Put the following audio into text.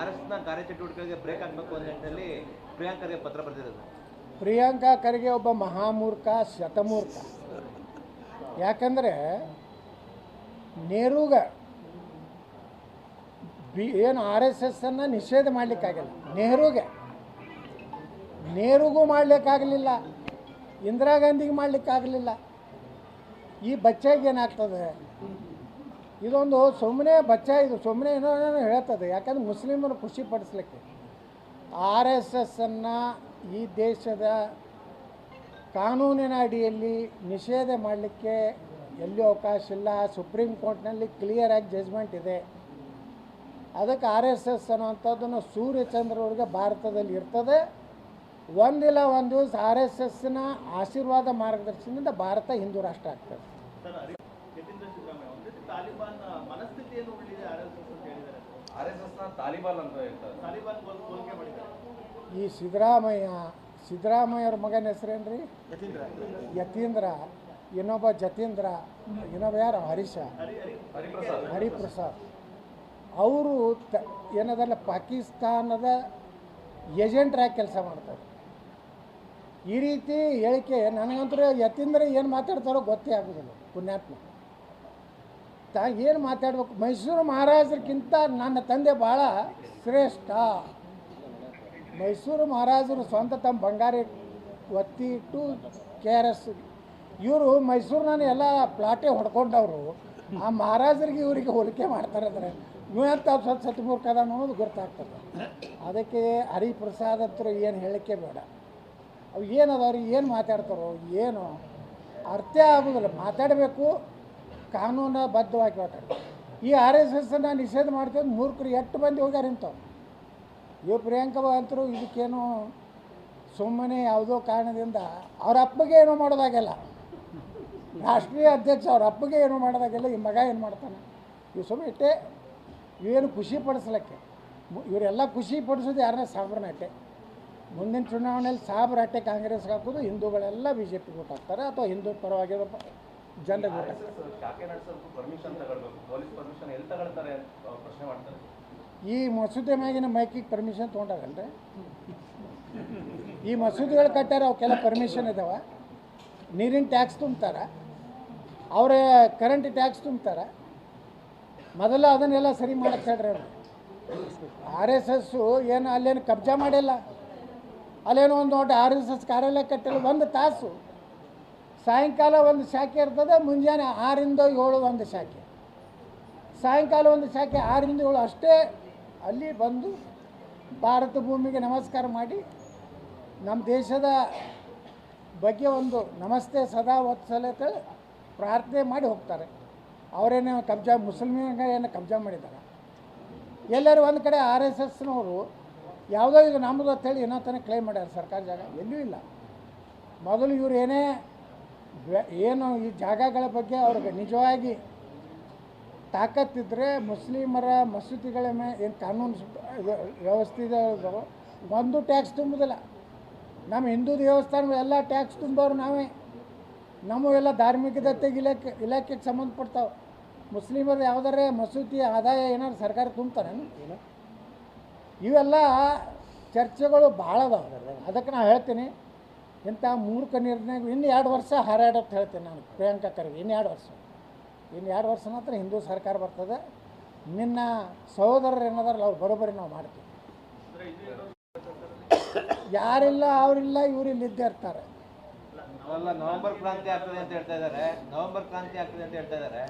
ಆರ್ನ ಕಾರ್ಯಚಟುವಟಿಕೆಗಳಿಗೆ ಬ್ರೇಕ್ ಆಗಬೇಕು ಅನ್ನೋ ನಿಟ್ಟಿನಲ್ಲಿ ಪತ್ರ ಬರೆದಿರೋದು. ಪ್ರಿಯಾಂಕಾ ಖರ್ಗೆ ಒಬ್ಬ ಮಹಾಮೂರ್ಖ, ಶತಮೂರ್ಖ. ಯಾಕಂದರೆ ನೆಹರೂಗ ಬಿ, ಏನು ಆರ್ ಎಸ್ ಎಸ್ಸನ್ನು ನಿಷೇಧ ಮಾಡಲಿಕ್ಕಾಗಲ್ಲ. ನೆಹರೂಗೆ. ನೆಹರೂಗೂ ಮಾಡಲಿಕ್ಕಾಗಲಿಲ್ಲ. ಇಂದಿರಾ ಗಾಂಧಿಗೆ ಮಾಡಲಿಕ್ಕಾಗಲಿಲ್ಲ. ಈ ಬಚ್ಚೆಗೆ ಏನಾಗ್ತದೆ? ಇದೊಂದು ಸುಮ್ಮನೆ ಬಚ್ಚ, ಇದು ಸುಮ್ಮನೆ ಏನೋ ಏನೋ ಹೇಳ್ತದೆ. ಯಾಕಂದ್ರೆ ಮುಸ್ಲಿಮರು ಖುಷಿ ಪಡಿಸ್ಲಿಕ್ಕೆ. ಆರ್ ಎಸ್ ಎಸ್ಸನ್ನು ಈ ದೇಶದ ಕಾನೂನಿನ ಅಡಿಯಲ್ಲಿ ನಿಷೇಧ ಮಾಡಲಿಕ್ಕೆ ಎಲ್ಲಿ ಅವಕಾಶ ಇಲ್ಲ. ಸುಪ್ರೀಂ ಕೋರ್ಟ್ನಲ್ಲಿ ಕ್ಲಿಯರಾಗಿ ಜಜ್ಮೆಂಟ್ ಇದೆ. ಅದಕ್ಕೆ ಆರ್ ಎಸ್ ಎಸ್ ಅನ್ನುವಂಥದ್ದನ್ನು ಸೂರ್ಯಚಂದ್ರವ್ರಿಗೆ ಭಾರತದಲ್ಲಿ ಇರ್ತದೆ. ಒಂದಿಲ್ಲ ಒಂದು ದಿವಸ ಆರ್ ಎಸ್ ಎಸ್ನ ಆಶೀರ್ವಾದ ಮಾರ್ಗದರ್ಶನದಿಂದ ಭಾರತ ಹಿಂದೂ ರಾಷ್ಟ್ರ ಆಗ್ತದೆ ಸರ್ ಯತೀಂದ್ರ ಸಿದ್ದರಾಮಯ್ಯ ಒಂದು ರೀತಿ ತಾಲಿಬಾನ್ ಮನಸ್ಥಿತಿಯನ್ನು ಉಳಿದಿದೆ ಆರ್ ಎಸ್ ಎಸ್ ಅಂತ ಹೇಳಿದ್ದಾರೆ. ಆರ್ ಎಸ್ ಎಸ್ನ ತಾಲಿಬಾನ್ ಅಂತ ಹೇಳ್ತಾರೆ. ತಾಲಿಬಾನ್ ಹೋಲಿಕೆ ಮಾಡಿದ್ದಾರೆ. ಈ ಸಿದ್ದರಾಮಯ್ಯ ಸಿದ್ದರಾಮಯ್ಯವ್ರ ಮಗನ ಹೆಸರೇನು ರೀ ಯತೀಂದ್ರ. ಯತೀಂದ್ರ. ಇನ್ನೊಬ್ಬ ಜತೀಂದ್ರ. ಇನ್ನೊಬ್ಬ ಯಾರು? ಹರೀಶ. ಹರಿ ಹರಿ ಹರಿಪ್ರಸಾದ್. ಹರಿಪ್ರಸಾದ್. ಅವರು ತ ಏನದಲ್ಲ ಪಾಕಿಸ್ತಾನದ ಏಜೆಂಟ್ರಾಗಿ ಕೆಲಸ ಮಾಡ್ತಾರೆ. ಈ ರೀತಿ ಹೇಳಿಕೆ ನನಗಂತೂ ಯತೀಂದ್ರ ಏನು ಮಾತಾಡ್ತಾರೋ ಗೊತ್ತೇ ಆಗೋದಿಲ್ಲ ಪುಣ್ಯಾತ್ಮ. ತಾ ಏನು ಮಾತಾಡ್ಬೇಕು? ಮೈಸೂರು ಮಹಾರಾಜರಿಗಿಂತ ನನ್ನ ತಂದೆ ಭಾಳ ಶ್ರೇಷ್ಠ. ಮೈಸೂರು ಮಹಾರಾಜರು ಸ್ವಂತ ತಮ್ಮ ಬಂಗಾರಿ ಒತ್ತಿ ಇಟ್ಟು ಕೆ ಆರ್ ಎಸ್ ಇವರು ಮೈಸೂರಿನ ಎಲ್ಲ ಪ್ಲಾಟೇ ಹೊಡ್ಕೊಂಡವರು. ಆ ಮಹಾರಾಜರಿಗೆ ಇವರಿಗೆ ಹೋಲಿಕೆ ಮಾಡ್ತಾರೆ ಅಂದರೆ ಇವಂತ ಸ್ವಲ್ಪ ಸತ್ಮೂರ್ಖ ಅನ್ನೋದು ಗೊತ್ತಾಗ್ತದೆ. ಅದಕ್ಕೆ ಹರಿಪ್ರಸಾದ್ ಹತ್ರ ಏನು ಹೇಳಿಕೆ ಬೇಡ. ಅವು ಏನದವ್ರು ಏನು ಮಾತಾಡ್ತಾರೋ? ಏನು? ಅರ್ಥ ಆಗೋದಿಲ್ಲ. ಮಾತಾಡಬೇಕು ಕಾನೂನು ಬದ್ಧವಾಗಿ ಹೇಳ್ತಾರೆ ಈ ಆರ್ ಎಸ್ ಎಸ್ಸನ್ನು ನಿಷೇಧ ಮಾಡ್ತೇವೆ ಮೂರ್ಖರು, ಎಷ್ಟು ಮಂದಿ ಹೋಗ್ಯಾರ ಇಂಥವು ಇವ್ ಪ್ರಿಯಾಂಕಾ ಅಂತರು ಇದಕ್ಕೇನು ಸುಮ್ಮನೆ ಯಾವುದೋ ಕಾರಣದಿಂದ ಅವ್ರ ಅಪ್ಪಗೆ ಏನೋ ಮಾಡೋದಾಗಿಲ್ಲ. ರಾಷ್ಟ್ರೀಯ ಅಧ್ಯಕ್ಷ ಅವ್ರ ಅಪ್ಪಗೆ ಏನೋ ಮಾಡೋದಾಗಿಲ್ಲ, ಈ ಮಗ ಏನು ಮಾಡ್ತಾನೆ. ಇವು ಸುಮ್ಮನೆ ಇಟ್ಟೆ. ಇವೇನು ಖುಷಿ ಪಡಿಸ್ಲಿಕ್ಕೆ. ಇವರೆಲ್ಲ ಖುಷಿ ಪಡಿಸೋದು ಯಾರನ್ನ ಅಟ್ಟೆ ಮುಂದಿನ ಚುನಾವಣೆಯಲ್ಲಿ ಸಾಬ್ರ ಅಟ್ಟೆ ಕಾಂಗ್ರೆಸ್ಗೆ ಹಾಕೋದು ಹಿಂದೂಗಳೆಲ್ಲ ಬಿ ಜೆ ಪಿ ಅಥವಾ ಹಿಂದೂ ಪರವಾಗಿರೋ ಮಾಡ್ತಾರೆ. ಈ ಮಸೂದೆ ಮ್ಯಾಗಿನ ಮೈಕಿಗೆ ಪರ್ಮಿಷನ್ ತೊಗೊಂಡಾಗಲ್ರಿ? ಈ ಮಸೂದೆಗಳು ಕಟ್ಟಾರ ಅವಕ್ಕೆಲ್ಲ ಪರ್ಮಿಷನ್ ಇದಾವೆ. ನೀರಿನ ಟ್ಯಾಕ್ಸ್ ತುಂಬ್ತಾರೆ. ಅವರ ಕರೆಂಟ್ ಟ್ಯಾಕ್ಸ್ ತುಂಬ್ತಾರೆ. ಮೊದಲ ಅದನ್ನೆಲ್ಲ ಸರಿ ಮಾಡಕ್ಕೆ ಹೇಳ್ರಿ ಅವ್ರು. ಆರ್ ಎಸ್ ಎಸ್ಸು ಏನು ಅಲ್ಲೇನು ಕಬ್ಜಾ ಮಾಡಿಲ್ಲ. ಅಲ್ಲೇನೋ ಒಂದು ದೊಡ್ಡ ಆರ್ ಎಸ್ ಎಸ್ ಕಾರ್ಯಾಲಯ ಕಟ್ಟಿಲ್ಲ ಒಂದು ತಾಸು. ಸಾಯಂಕಾಲ ಒಂದು ಶಾಖೆ ಇರ್ತದೆ, ಮುಂಜಾನೆ ಆರಿಂದ ಏಳು ಒಂದು ಶಾಖೆ. ಸಾಯಂಕಾಲ ಒಂದು ಶಾಖೆ ಆರಿಂದ ಏಳು ಅಷ್ಟೇ ಅಲ್ಲಿ ಬಂದು ಭಾರತ ಭೂಮಿಗೆ ನಮಸ್ಕಾರ ಮಾಡಿ, ನಮ್ಮ ದೇಶದ ಬಗ್ಗೆ ಒಂದು ನಮಸ್ತೆ ಸದಾ ವತ್ಸಲತೆ ಪ್ರಾರ್ಥನೆ ಮಾಡಿ ಹೋಗ್ತಾರೆ. ಅವರೇನೇ ಕಬ್ಜಾ ಮುಸ್ಲಿಮ್ಗೆ ಏನು ಕಬ್ಜಾ ಮಾಡಿದ್ದಾರೆ. ಎಲ್ಲರೂ ಒಂದು ಕಡೆ ಆರ್ ಎಸ್ ಎಸ್ನವರು ಯಾವುದೋ ಇದು ನಮ್ಮದು ಅಂತೇಳಿ ಏನೋ ತನಕ ಕ್ಲೈಮ್ ಮಾಡ್ಯಾರ ಸರ್ಕಾರ ಜಾಗ, ಎಲ್ಲೂ ಇಲ್ಲ. ಮೊದಲು ಇವ್ರು ಏನೇ ಏನು ಈ ಜಾಗಗಳ ಬಗ್ಗೆ ಅವ್ರಿಗೆ ನಿಜವಾಗಿ ತಾಕತ್ತಿದ್ದರೆ ಮುಸ್ಲಿಮರ ಮಸೀದಿಗಳ ಮೇ ಏನು ಕಾನೂನು ವ್ಯವಸ್ಥೆ ಇದೆ ಒಂದು ಟ್ಯಾಕ್ಸ್ ತುಂಬುದಿಲ್ಲ. ನಮ್ಮ ಹಿಂದೂ ದೇವಸ್ಥಾನ ಎಲ್ಲ ಟ್ಯಾಕ್ಸ್ ತುಂಬೋರು ನಾವೇ. ನಮ್ಮ ಎಲ್ಲ ಧಾರ್ಮಿಕದತ್ತೆಗೆ ಇಲಾಖೆ ಇಲಾಖೆಗೆ ಸಂಬಂಧಪಡ್ತಾವೆ. ಮುಸ್ಲಿಮರು ಯಾವ್ದಾರೆ ಮಸೂತಿ ಆದಾಯ ಏನಾದ್ರು ಸರ್ಕಾರ ತುಂಬ್ತಾರೇನು ಇಲ್ಲ ಇವೆಲ್ಲ ಚರ್ಚೆಗಳು ಭಾಳ ಅದಕ್ಕೆ ನಾನು ಹೇಳ್ತೀನಿ. ಇಂಥ ಮೂರ್ಖ ನಿರ್ಣಯ ಇನ್ನು ಎರಡು ವರ್ಷ ಹಾರಾಡತ್ತೆ ಹೇಳ್ತೀನಿ ನಾನು, ಪ್ರಿಯಾಂಕಾ ಖರ್ಗೆ, ಇನ್ನು ಎರಡು ವರ್ಷ. ಇನ್ನು ಎರಡು ವರ್ಷ ಮಾತ್ರ ಹಿಂದೂ ಸರ್ಕಾರ ಬರ್ತದೆ. ನಿನ್ನ ಸಹೋದರರು ಏನಾದ್ರಲ್ಲ ಅವ್ರು ಬರೋಬ್ಬರಿ ನಾವು ಮಾಡ್ತೀವಿ. ಯಾರಿಲ್ಲ, ಅವರಿಲ್ಲ, ಇವರಿಲ್ಲ ಇದ್ದೇ ಇರ್ತಾರೆ. ನವೆಂಬರ್ ಕ್ರಾಂತಿ ಆಗ್ತದೆ ಅಂತ ಹೇಳ್ತಾ ಇದ್ದಾರೆ. ನವೆಂಬರ್ ಕ್ರಾಂತಿ ಆಗ್ತದೆ ಅಂತ ಹೇಳ್ತಾ ಇದ್ದಾರೆ.